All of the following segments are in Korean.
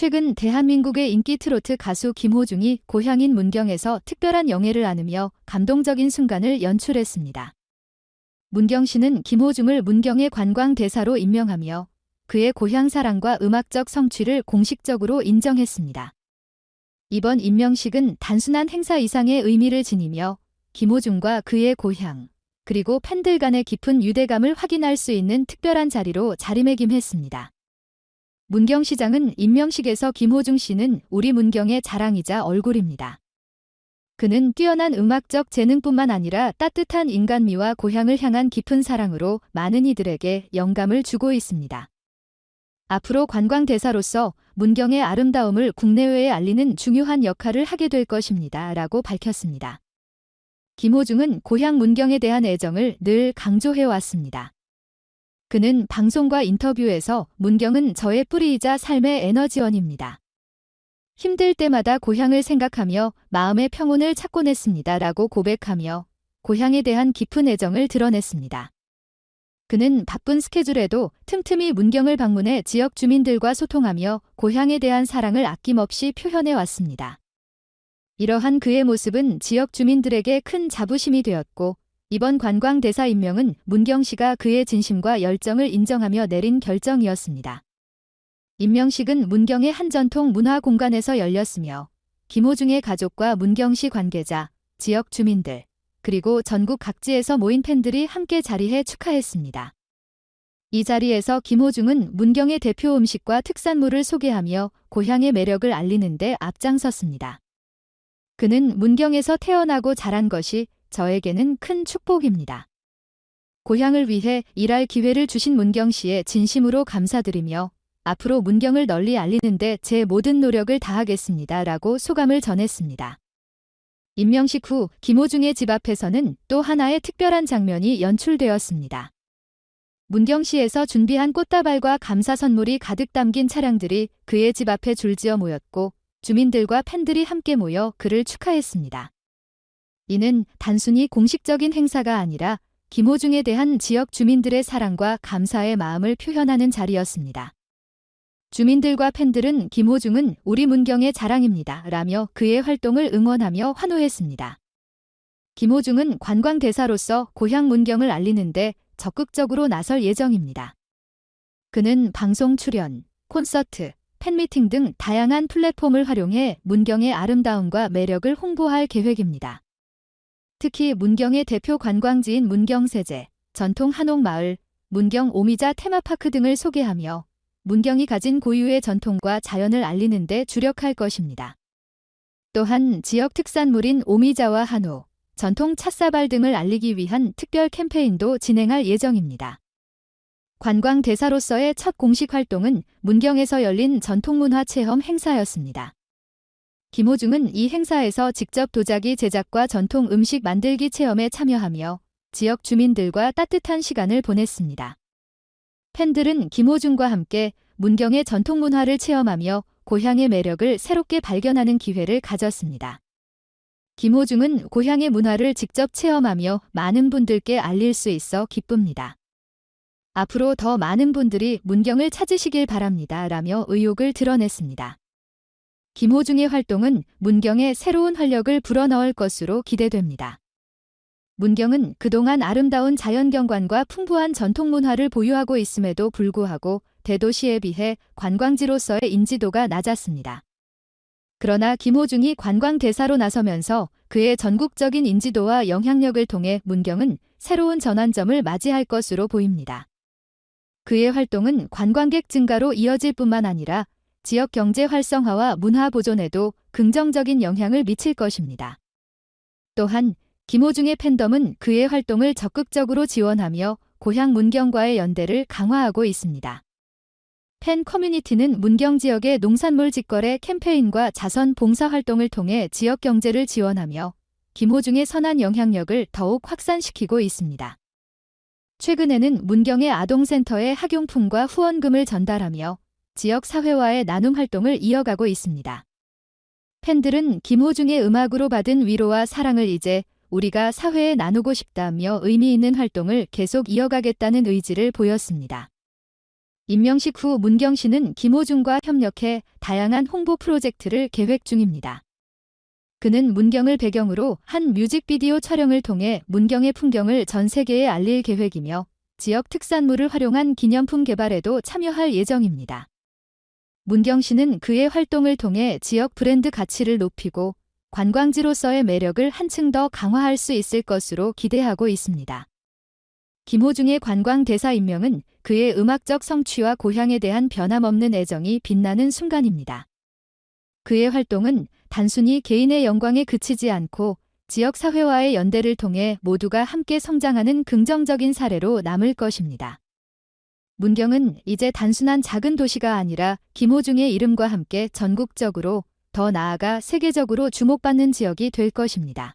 최근 대한민국의 인기 트로트 가수 김호중이 고향인 문경에서 특별한 영예를 안으며 감동적인 순간을 연출했습니다. 문경 씨는 김호중을 문경의 관광 대사로 임명하며 그의 고향 사랑과 음악적 성취를 공식적으로 인정했습니다. 이번 임명식은 단순한 행사 이상의 의미를 지니며 김호중과 그의 고향, 그리고 팬들 간의 깊은 유대감을 확인할 수 있는 특별한 자리로 자리매김했습니다. 문경 시장은 임명식에서 김호중 씨는 우리 문경의 자랑이자 얼굴입니다. 그는 뛰어난 음악적 재능뿐만 아니라 따뜻한 인간미와 고향을 향한 깊은 사랑으로 많은 이들에게 영감을 주고 있습니다. 앞으로 관광대사로서 문경의 아름다움을 국내외에 알리는 중요한 역할을 하게 될 것입니다. 라고 밝혔습니다. 김호중은 고향 문경에 대한 애정을 늘 강조해 왔습니다. 그는 방송과 인터뷰에서 문경은 저의 뿌리이자 삶의 에너지원입니다. 힘들 때마다 고향을 생각하며 마음의 평온을 찾곤 했습니다. 라고 고백하며 고향에 대한 깊은 애정을 드러냈습니다. 그는 바쁜 스케줄에도 틈틈이 문경을 방문해 지역 주민들과 소통하며 고향에 대한 사랑을 아낌없이 표현해 왔습니다. 이러한 그의 모습은 지역 주민들에게 큰 자부심이 되었고 이번 관광대사 임명은 문경시가 그의 진심과 열정을 인정하며 내린 결정이었습니다. 임명식은 문경의 한 전통 문화 공간에서 열렸으며 김호중의 가족과 문경시 관계자, 지역 주민들, 그리고 전국 각지에서 모인 팬들이 함께 자리해 축하했습니다. 이 자리에서 김호중은 문경의 대표 음식과 특산물을 소개하며 고향의 매력을 알리는 데 앞장섰습니다. 그는 문경에서 태어나고 자란 것이 저에게는 큰 축복입니다. 고향을 위해 일할 기회를 주신 문경 씨에 진심으로 감사드리며 앞으로 문경을 널리 알리는데 제 모든 노력을 다하겠습니다. 라고 소감을 전했습니다. 임명식 후 김호중의 집 앞에서는 또 하나의 특별한 장면이 연출되었습니다. 문경시에서 준비한 꽃다발과 감사 선물이 가득 담긴 차량들이 그의 집 앞에 줄지어 모였고 주민들과 팬들이 함께 모여 그를 축하했습니다. 이는 단순히 공식적인 행사가 아니라 김호중에 대한 지역 주민들의 사랑과 감사의 마음을 표현하는 자리였습니다. 주민들과 팬들은 김호중은 우리 문경의 자랑입니다. 라며 그의 활동을 응원하며 환호했습니다. 김호중은 관광대사로서 고향 문경을 알리는데 적극적으로 나설 예정입니다. 그는 방송 출연, 콘서트, 팬미팅 등 다양한 플랫폼을 활용해 문경의 아름다움과 매력을 홍보할 계획입니다. 특히 문경의 대표 관광지인 문경세제, 전통 한옥마을, 문경 오미자 테마파크 등을 소개하며 문경이 가진 고유의 전통과 자연을 알리는 데 주력할 것입니다. 또한 지역 특산물인 오미자와 한옥, 전통 찻사발 등을 알리기 위한 특별 캠페인도 진행할 예정입니다. 관광 대사로서의 첫 공식 활동은 문경에서 열린 전통문화 체험 행사였습니다. 김호중은 이 행사에서 직접 도자기 제작과 전통 음식 만들기 체험에 참여하며 지역 주민들과 따뜻한 시간을 보냈습니다. 팬들은 김호중과 함께 문경의 전통 문화를 체험하며 고향의 매력을 새롭게 발견하는 기회를 가졌습니다. 김호중은 고향의 문화를 직접 체험하며 많은 분들께 알릴 수 있어 기쁩니다. 앞으로 더 많은 분들이 문경을 찾으시길 바랍니다. 라며 의욕을 드러냈습니다. 김호중의 활동은 문경에 새로운 활력을 불어넣을 것으로 기대됩니다. 문경은 그동안 아름다운 자연경관과 풍부한 전통문화를 보유하고 있음에도 불구하고 대도시에 비해 관광지로서의 인지도가 낮았습니다. 그러나 김호중이 관광대사로 나서면서 그의 전국적인 인지도와 영향력을 통해 문경은 새로운 전환점을 맞이할 것으로 보입니다. 그의 활동은 관광객 증가로 이어질 뿐만 아니라 지역 경제 활성화와 문화 보존에도 긍정적인 영향을 미칠 것입니다. 또한 김호중의 팬덤은 그의 활동을 적극적으로 지원하며 고향 문경과의 연대를 강화하고 있습니다. 팬 커뮤니티는 문경 지역의 농산물 직거래 캠페인과 자선 봉사 활동을 통해 지역 경제를 지원하며 김호중의 선한 영향력을 더욱 확산시키고 있습니다. 최근에는 문경의 아동센터에 학용품과 후원금을 전달하며 지역 사회와의 나눔 활동을 이어가고 있습니다. 팬들은 김호중의 음악으로 받은 위로와 사랑을 이제 우리가 사회에 나누고 싶다며 의미 있는 활동을 계속 이어가겠다는 의지를 보였습니다. 임명식 후 문경 씨는 김호중과 협력해 다양한 홍보 프로젝트를 계획 중입니다. 그는 문경을 배경으로 한 뮤직비디오 촬영을 통해 문경의 풍경을 전 세계에 알릴 계획이며 지역 특산물을 활용한 기념품 개발에도 참여할 예정입니다. 문경 씨는 그의 활동을 통해 지역 브랜드 가치를 높이고 관광지로서의 매력을 한층 더 강화할 수 있을 것으로 기대하고 있습니다. 김호중의 관광 대사 임명은 그의 음악적 성취와 고향에 대한 변함없는 애정이 빛나는 순간입니다. 그의 활동은 단순히 개인의 영광에 그치지 않고 지역 사회와의 연대를 통해 모두가 함께 성장하는 긍정적인 사례로 남을 것입니다. 문경은 이제 단순한 작은 도시가 아니라 김호중의 이름과 함께 전국적으로 더 나아가 세계적으로 주목받는 지역이 될 것입니다.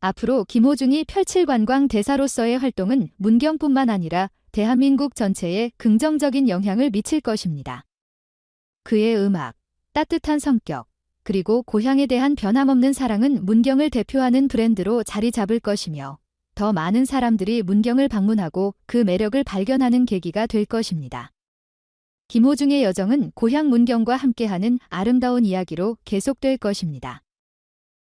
앞으로 김호중이 펼칠 관광 대사로서의 활동은 문경뿐만 아니라 대한민국 전체에 긍정적인 영향을 미칠 것입니다. 그의 음악, 따뜻한 성격, 그리고 고향에 대한 변함없는 사랑은 문경을 대표하는 브랜드로 자리 잡을 것이며 더 많은 사람들이 문경을 방문하고 그 매력을 발견하는 계기가 될 것입니다. 김호중의 여정은 고향 문경과 함께하는 아름다운 이야기로 계속될 것입니다.